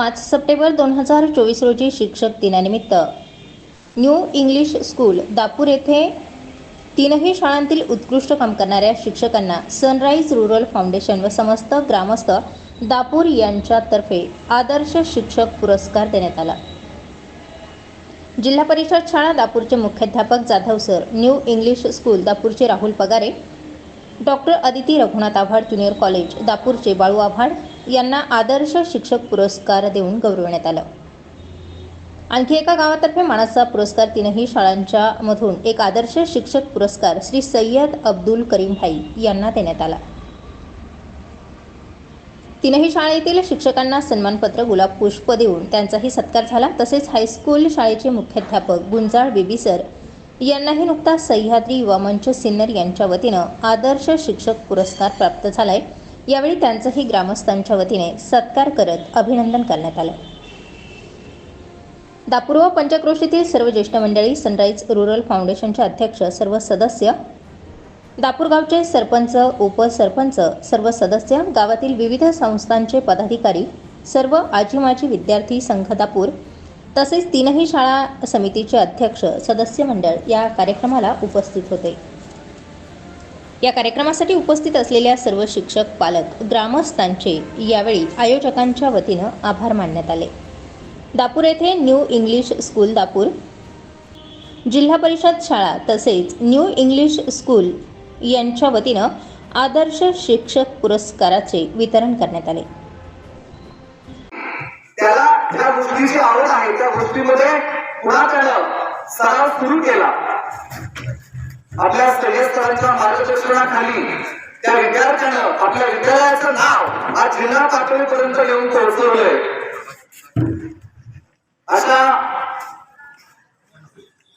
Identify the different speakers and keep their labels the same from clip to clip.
Speaker 1: पाच सप्टेंबर दोन हजार चोवीस रोजी शिक्षक दिनानिमित्त. न्यू इंग्लिश स्कूल दापूर येथे तीनही शाळांतील उत्कृष्ट काम करणाऱ्या शिक्षकांना सनराईज रुरल फाउंडेशन व समस्त ग्रामस्थ दापूर यांच्यातर्फे आदर्श शिक्षक पुरस्कार देण्यात आला. जिल्हा परिषद शाळा दापूरचे मुख्याध्यापक Jadhav sir new English school दापूरचे Rahul Pagare doctor Aditi Raghunath Avhad junior college दापूरचे Balu Awhad यांना आदर्श शिक्षक पुरस्कार देऊन गौरवण्यात आलं. आणखी एका गावातर्फे मानाचा पुरस्कार तीनही शाळांच्या मधून एक आदर्श शिक्षक पुरस्कार श्री सय्यद अब्दुल करीम भाई यांना देण्यात आला. तीनही शाळेतील शिक्षकांना सन्मानपत्र गुलाब पुष्प देऊन त्यांचाही सत्कार झाला. तसेच हायस्कूल शाळेचे मुख्याध्यापक गुंजाळ बेबी सर यांनाही नुकताच सह्याद्री युवा मंच सिन्नर यांच्या वतीनं आदर्श शिक्षक पुरस्कार प्राप्त झालाय. यावेळी त्यांचंही ग्रामस्थांच्या वतीने सत्कार करत अभिनंदन करण्यात आलं. दापूर व पंचक्रोशीतील सर्व ज्येष्ठ मंडळी सनराईज रुरल फाउंडेशनचे अध्यक्ष सर्व सदस्य दापूरगावचे सरपंच उपसरपंच सर्व सदस्य गावातील विविध संस्थांचे पदाधिकारी सर्व आजी माजी विद्यार्थी संघ दापूर तसेच तीनही शाळा समितीचे अध्यक्ष सदस्य मंडळ या कार्यक्रमाला उपस्थित होते. या कार्यक्रमासाठी उपस्थित असलेल्या सर्व शिक्षक पालक ग्रामस्थांचे यावेळी आयोजकांच्या वतीनं आभार मानण्यात आले. दापूर येथे न्यू इंग्लिश स्कूल दापूर जिल्हा परिषद शाळा तसेच न्यू इंग्लिश स्कूल यांच्या वतीनं आदर्श शिक्षक पुरस्काराचे वितरण करण्यात आले.
Speaker 2: त्याला ज्या गोष्टीची आवड आहे त्या गोष्टीमध्ये पुढाकार सराव सुरू केला? आपल्या सय्यद मार्गदर्शनाखाली त्या विद्यार्थ्यानं आपल्या विद्यालयाचं नाव आज जिल्हा पातळीपर्यंत येऊन पोहोचवलंय. अशा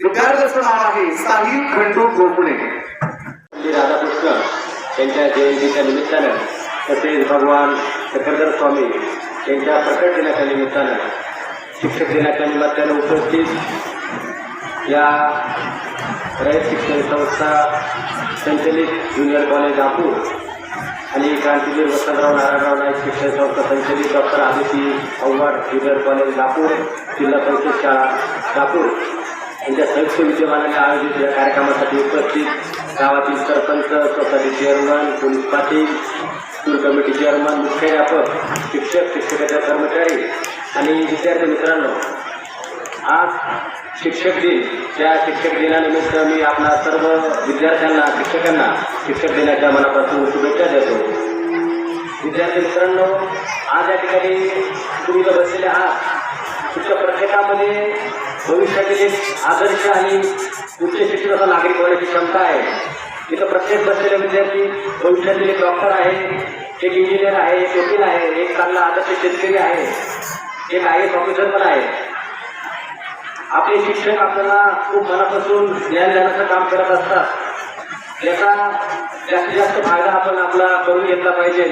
Speaker 2: विद्यार्थ्याचं नाव आहे साहिल खंडू गोपणे
Speaker 3: राधाकृष्ण यांच्या जयंतीच्या निमित्तानं तसेच भगवान चक्रधर स्वामी यांच्या प्रकट दिनाच्या निमित्तानं शिक्षक दिनाच्या निमित्तानं उपस्थित या रयत शिक्षण संस्था संचलित ज्युनियर कॉलेज नागपूर. आणि क्रांतीवीर वसंतराव नारायणराव नाईक शिक्षण संस्था संचलित doctor Aditi Avhad junior college Nagpur जिल्हा परिषद शाळा नागपूर. यांच्या संयुक्त विद्यमानाने आयोजित या कार्यक्रमासाठी उपस्थित गावातील sarpanch society chairman police Patil school committee chairman मुख्याध्यापक शिक्षक शिक्षकाच्या कर्मचारी आणि विद्यार्थी मित्रांनो आज शिक्षक दिन. त्या शिक्षक दिनानिमित्त मी आपल्या सर्व विद्यार्थ्यांना शिक्षकांना शिक्षक दिनाच्या मनापासून शुभेच्छा देतो. विद्यार्थी मित्रांनो आज या ठिकाणी तुम्ही जर बसलेले आहात. तुमच्या प्रत्येकामध्ये भविष्यातील एक आदर्श आणि उच्च शिक्षणाचा नागरिक होण्याची क्षमता आहे. इथं प्रत्येक बसलेले विद्यार्थी भविष्यातील एक डॉक्टर आहे एक इंजिनियर आहे एक वकील आहे एक चांगला आदर्श शेतकरी आहे एक आय एस ऑफिसर पण आहे. आपले शिक्षक आपल्याला खूप मनापासून ज्ञान देण्याचं काम करत असतात. याचा जास्तीत जास्त फायदा आपण आपला करून घेतला पाहिजे.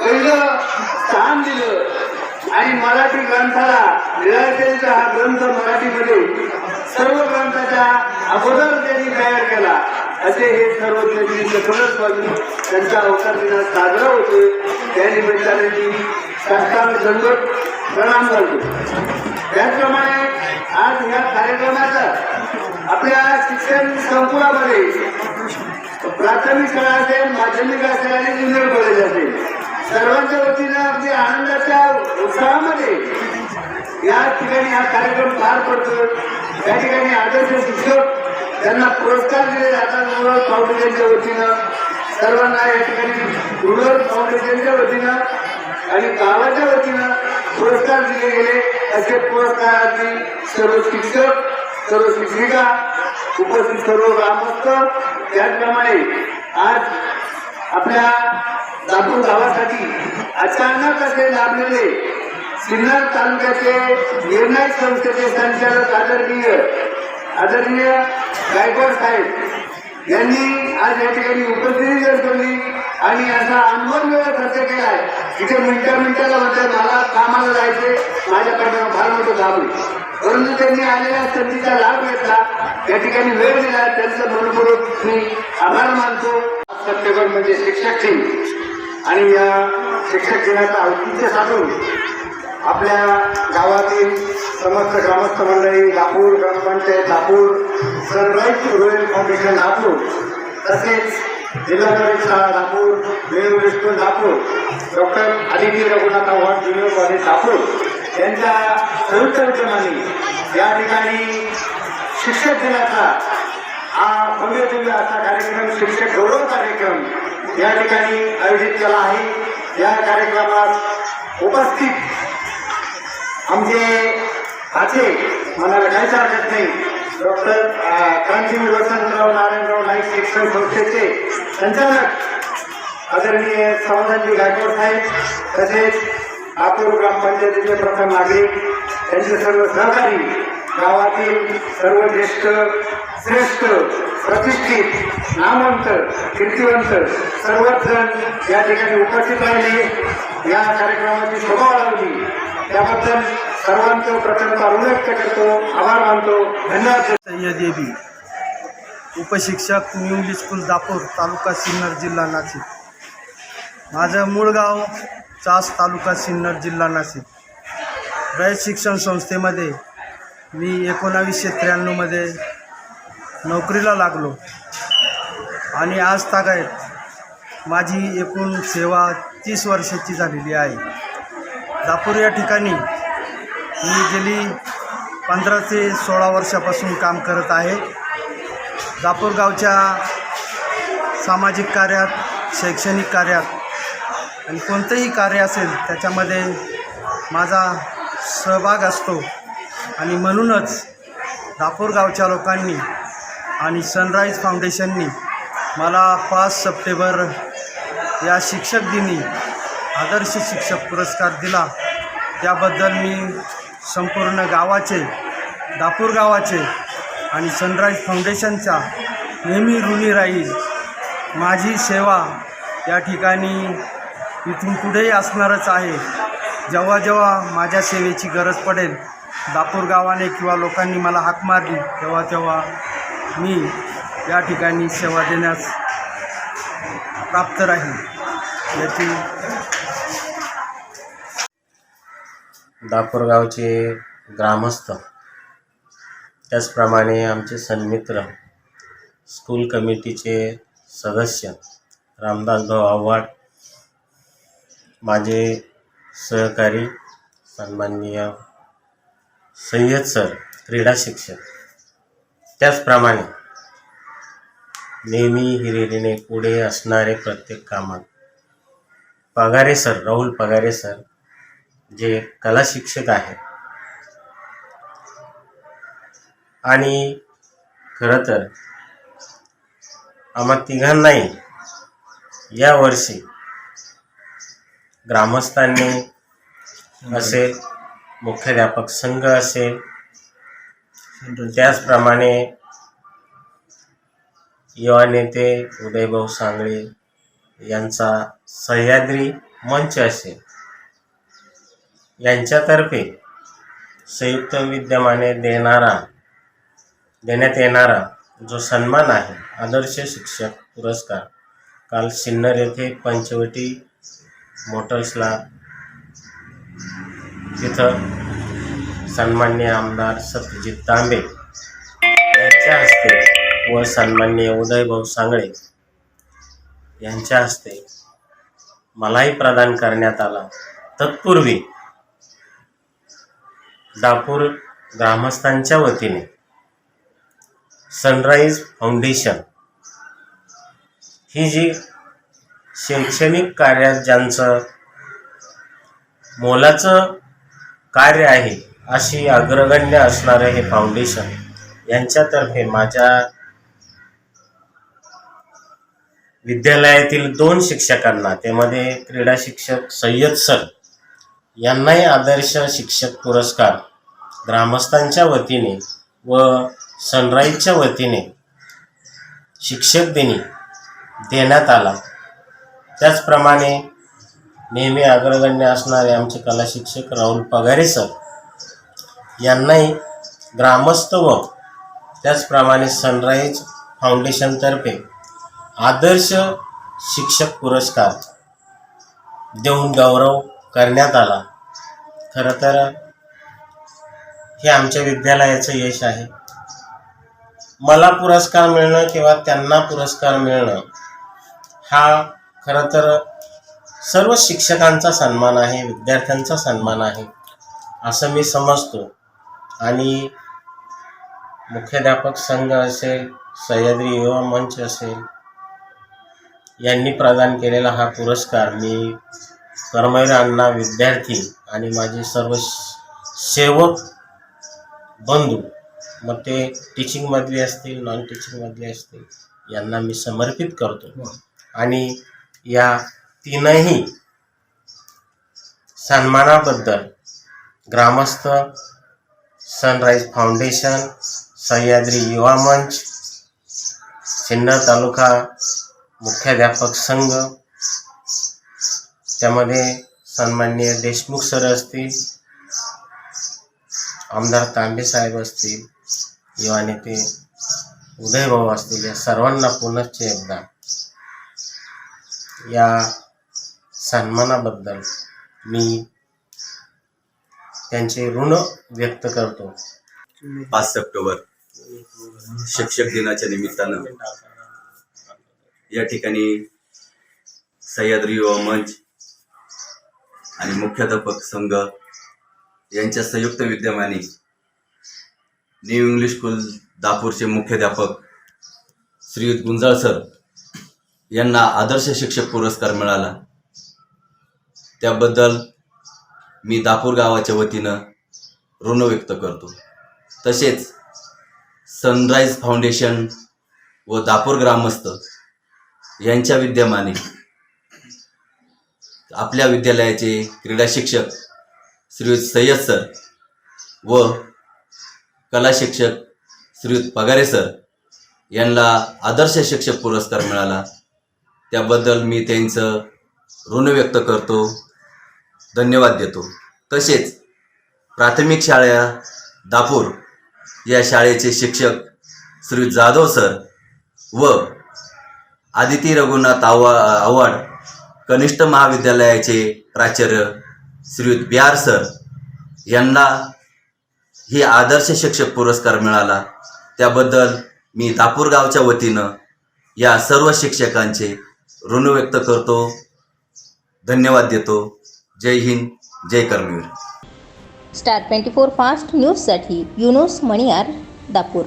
Speaker 2: पहिलं स्थान दिलं. आणि मराठी ग्रंथाला निराशेचा हा ग्रंथ मराठीमध्ये सर्व ग्रंथाच्या अगोदर त्यांनी तयार केला. असे हे सर्व त्यांनी सखलच स्वामी त्यांचा अवसर साजरा होतोय त्या निमित्ताने मी संस्थान प्रणाम करतो त्याचप्रमाणे आज या कार्यक्रमाचा आपल्या शिक्षण संकुलामध्ये प्राथमिक शाळा असेल माध्यमिक असेल आणि ज्युनियर कॉलेज असेल सर्वांच्या वतीनं अगदी आनंदाच्या उत्साहामध्ये या ठिकाणी हा कार्यक्रम पार पडतो त्या ठिकाणी आदर्श शिक्षक त्यांना पुरस्कार दिले जातात रुरल फाउंडेशनच्या वतीनं. सर्वांना या ठिकाणी रुरल फाउंडेशनच्या वतीनं आणि गावाच्या वतीनं पुरस्कार दिले गेले. असे पुरस्कारार्थी सर्व शिक्षक सर्व शिक्षिका उपस्थित सर्व ग्रामस्थ त्याचप्रमाणे आज आपल्या दापूर गावासाठी अचानक असे लाभलेले सिन्नर तालुक्याचे निर्णायक संस्थेचे संचालक आदरणीय आदरणीय गायकवाड साहेब यांनी आज या ठिकाणी उपस्थिती दर्शवली आणि असा अनमोल वेळ खर्च केलाय तिथे मिनिटा मिनिटाला म्हणतात मला कामाला जायचे माझ्याकडे फार मोठं काम परंतु त्यांनी आलेल्या संधीचा लाभ घेतला या ठिकाणी वेळ दिला त्यांचं मनपूर्वक मी आभार मानतो. सप्टेंबर म्हणजे शिक्षक दिन. आणि या शिक्षक दिनाचं औचित्य साधून आपल्या गावातील समस्त ग्रामस्थ मंडळी लापूर ग्रामपंचायत Lapur Sunrise Royal Foundation Lapur तसेच जिल्हा परिषद शाळा लापूर वेळोवेळी school Lapur doctor Aditi Raghunath Avhad junior college Lapur यांच्या संयुक्त विद्यमाने या ठिकाणी शिक्षक दिनाचा हा भव्य दिव्य असा कार्यक्रम शिक्षक गौरव कार्यक्रम या ठिकाणी आयोजित केला आहे. या कार्यक्रमात उपस्थित आमचे आचे म्हणायला काहीच हरकत नाही. डॉक्टर क्रांतीवीर वसंतराव नारायण शिक्षण संस्थेचे संचालक आदरणीय सावधानजी गायकवाड साहेब तसेच लातूर ग्रामपंचायतीचे प्रथम नागरिक त्यांचे सर्व सहकारी गावातील सर्व ज्येष्ठ श्रेष्ठ प्रतिष्ठित नामवंत कीर्तिवंत सर्वच जण या ठिकाणी उपस्थित राहिले. या कार्यक्रमाची शोभा वाढवली. त्याबद्दल सर्वांचं प्रचंड ऋण व्यक्त करतो. आभार मानतो. धन्यवाद.
Speaker 4: सह्यादेवी उपशिक्षक न्यू स्कूल दापूर तालुका सिन्नर जिल्हा नाशिक. माझं मूळ गाव चास तालुका सिन्नर जिल्हा नाशिक. रयत शिक्षण संस्थेमध्ये मी एकोणावीसशे त्र्याण्णवमध्ये नोकरीला लागलो. आणि आज तागायत माझी एकूण सेवा तीस वर्षाची झालेली आहे. दापूर या ठिकाणी मी गेली पंधरा ते सोळा वर्षापासून काम करत आहे. दापूरगावच्या सामाजिक कार्यात शैक्षणिक कार्यात आणि कोणतंही कार्य असेल त्याच्यामध्ये माझा सहभाग असतो. आणि म्हणूनच दापूरगावच्या लोकांनी आणि सनराईज फाउंडेशननी मला पाच सप्टेंबर या शिक्षक दिनी आदर्श शिक्षक पुरस्कार दिला. त्याबद्दल मी संपूर्ण गावाचे दापूर गावाचे आणि सनराईज फाउंडेशनचा नेहमी ऋणी राहील. माझी सेवा या ठिकाणी इथून पुढेही असणारच आहे. जेव्हा जेव्हा माझ्या सेवेची गरज पडेल दापूर गावाने किंवा लोकांनी मला हाक मारली तेव्हा तेव्हा मी या ठिकाणी सेवा देण्यास प्राप्त राहील. याची
Speaker 5: दापूर गावचे ग्रामस्थ त्याचप्रमाणे आमचे सन्मित्र स्कूल कमिटीचे सदस्य रामदासभाऊ आव्हाड माझे सहकारी सन्माननीय सय्यद सर क्रीडा शिक्षक. त्याचप्रमाणे नेहमी हिरिरीने पुढे असणारे प्रत्येक कामात पगारे सर राहुल पगारे सर जे कला शिक्षक आहेत आणि खरं तर आम्हा तिघांनाही यावर्षी ग्रामस्थांनी असेल मुख्याध्यापक संघ असेल त्याचप्रमाणे युवा नेते उदयभाऊ सांगळे यांचा सह्याद्री मंच असेल. यांच्यातर्फे संयुक्त विद्यमाने देणारा देण्यात येणारा जो सन्मान आहे आदर्श शिक्षक पुरस्कार काल सिन्नर येथे पंचवटी मोटर्सला तिथं सन्मान्य आमदार सत्यजित तांबे यांच्या हस्ते व सन्मान्य उदयभाऊ सांगळे यांच्या हस्ते मलाही प्रदान करण्यात आला. तत्पूर्वी दापूर ग्रामस्थांच्या वतीने सनराईज फाउंडेशन. ही जी शैक्षणिक कार्यात ज्यांचं मोलाचं कार्य आहे अशी अग्रगण्य असणारं हे फाउंडेशन यांच्यातर्फे माझ्या विद्यालयातील दोन शिक्षकांना त्यामध्ये क्रीडा शिक्षक सय्यद सर यांनाही आदर्श शिक्षक पुरस्कार ग्रामस्थांच्या वतीने व सनराईजच्या वतीने शिक्षक दिनी देण्यात आला. त्याचप्रमाणे नेहमी अग्रगण्य असणारे आमचे कला शिक्षक राहुल पगारे सर यांनाही ग्रामस्थ व त्याचप्रमाणे सनराईज फाउंडेशनतर्फे आदर्श शिक्षक पुरस्कार देऊन गौरव करण्यात आला. खरं तर हे आमच्या विद्यालयाचं यश आहे. मला पुरस्कार मिळणं किंवा त्यांना पुरस्कार मिळणं हा खरं तर सर्व शिक्षकांचा सन्मान आहे विद्यार्थ्यांचा सन्मान आहे असं मी समजतो. आणि मुख्याध्यापक संघ असेल सह्याद्री युवा मंच असेल यांनी प्रदान केलेला हा पुरस्कार मी कर्मवीर अण्णा विद्यार्थी आणि माझे सर्व सेवक बंधू मग ते टीचिंगमधले असतील नॉन टीचिंगमधले असतील यांना मी समर्पित करतो. आणि या तीनही सन्मानाबद्दल ग्रामस्थ सनराईज फाउंडेशन सह्याद्री युवा मंच सिन्नर तालुका मुख्याध्यापक संघ त्यामध्ये सन्माननीय देशमुख सर असतील आमदार तांबे साहेब असतील युवा नेते उदयभाऊ असतील या सर्वांना पुनश्च एकदा या सन्मानाबद्दल मी त्यांचे ऋण व्यक्त करतो.
Speaker 6: पाच सप्टेंबर शिक्षक दिनाच्या निमित्तानं या ठिकाणी सह्याद्री युवा मंच आणि मुख्याध्यापक संघ यांच्या संयुक्त विद्यमाने न्यू इंग्लिश स्कूल दापूरचे मुख्याध्यापक श्रीयुत गुंजाळ सर यांना आदर्श शिक्षक पुरस्कार मिळाला. त्याबद्दल मी दापूर गावाच्या वतीनं ऋण व्यक्त करतो. तसेच सनराईज फाउंडेशन व दापूर ग्रामस्थ यांच्या विद्यमाने आपल्या विद्यालयाचे क्रीडा शिक्षक श्री सय्यद सर व कला शिक्षक श्रीयुत पगारे सर यांना आदर्श शिक्षक पुरस्कार मिळाला. त्याबद्दल मी त्यांचं ऋण व्यक्त करतो. धन्यवाद देतो. तसेच प्राथमिक शाळा दापूर या शाळेचे शिक्षक श्री जाधव सर व आदिती रघुनाथ आवा आव्हाड कनिष्ठ महाविद्यालयाचे प्राचार्य श्रीयुत बिहार सर यांना ही आदर्श शिक्षक पुरस्कार मिळाला. त्याबद्दल मी दापूर गावच्या वतीनं या सर्व शिक्षकांचे ऋण व्यक्त करतो. धन्यवाद देतो. जय हिंद जय Karmaveer.
Speaker 1: Star twenty four fast न्यूजसाठी युनुस मणियार दापूर.